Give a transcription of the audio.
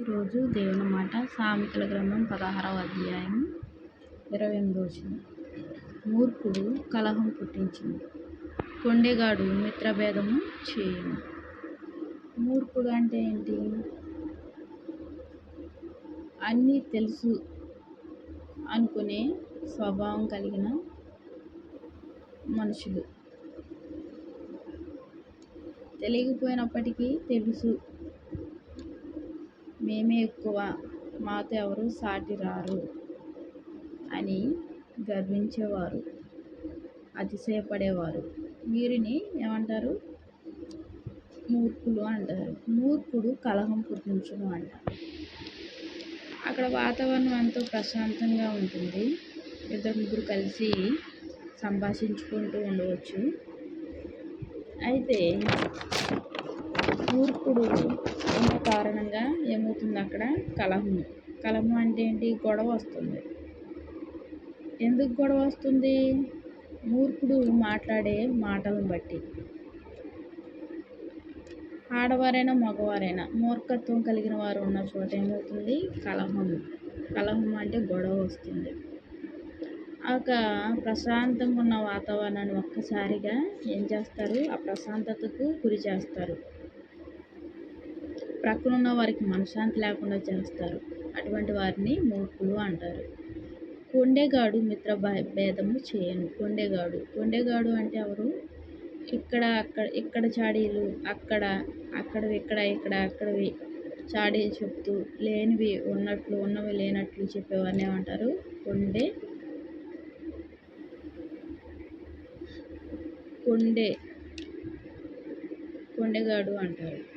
ఈరోజు దేవుని మాట సామెతల గ్రంథం పదహారవ అధ్యాయం ఇరవై ఎనిమిది మూర్ఖుడు కలహం పుట్టించింది. కొండేగాడు మిత్రభేదము చేయను. మూర్ఖుడు అంటే ఏంటి? అన్నీ తెలుసు అనుకునే స్వభావం కలిగిన మనుషులు. తెలియకపోయినప్పటికీ తెలుసు. మేమే ఎక్కువ మాతో ఎవరు సాటి రారు అని గర్వించేవారు అతిశయపడేవారు. వీరిని ఏమంటారు? మూర్ఖులు అంటారు. మూర్ఖుడు కలహం పుట్టించును అంటారు అక్కడ వాతావరణం ఎంతో ప్రశాంతంగా ఉంటుంది. ఇద్దరు ముగ్గురు కలిసి సంభాషించుకుంటూ ఉండవచ్చు. అయితే మూర్ఖుడు ఉన్న కారణంగా ఏమవుతుంది అక్కడ? కలహం కలహం అంటే ఏంటి? గొడవ వస్తుంది. ఎందుకు గొడవ వస్తుంది? మూర్ఖుడు మాట్లాడే మాటలను బట్టి. ఆడవారైనా మగవారైనా మూర్ఖత్వం కలిగిన వారు ఉన్న చోట ఏమవుతుంది? కలహం కలహం అంటే గొడవ వస్తుంది. ఒక ప్రశాంతంగా ఉన్న వాతావరణాన్ని ఒక్కసారిగా ఏం చేస్తారు? ఆ ప్రశాంతతకు గురి చేస్తారు. ప్రక్కన ఉన్న వారికి మనశ్శాంతి లేకుండా చేస్తారు. అటువంటి వారిని మూర్ఖులు అంటారు. కొండేగాడు మిత్ర భేదము చేయను. కొండేగాడు. కొండేగాడు అంటే ఎవరు? ఇక్కడ అక్కడ ఇక్కడ చాడీలు అక్కడ అక్కడ ఇక్కడ ఇక్కడ అక్కడవి చాడీలు చెప్తూ లేనివి ఉన్నట్లు ఉన్నవి లేనట్లు చెప్పేవారిని ఏమంటారు? కొండే. కొండే. కొండెగాడు అంటారు.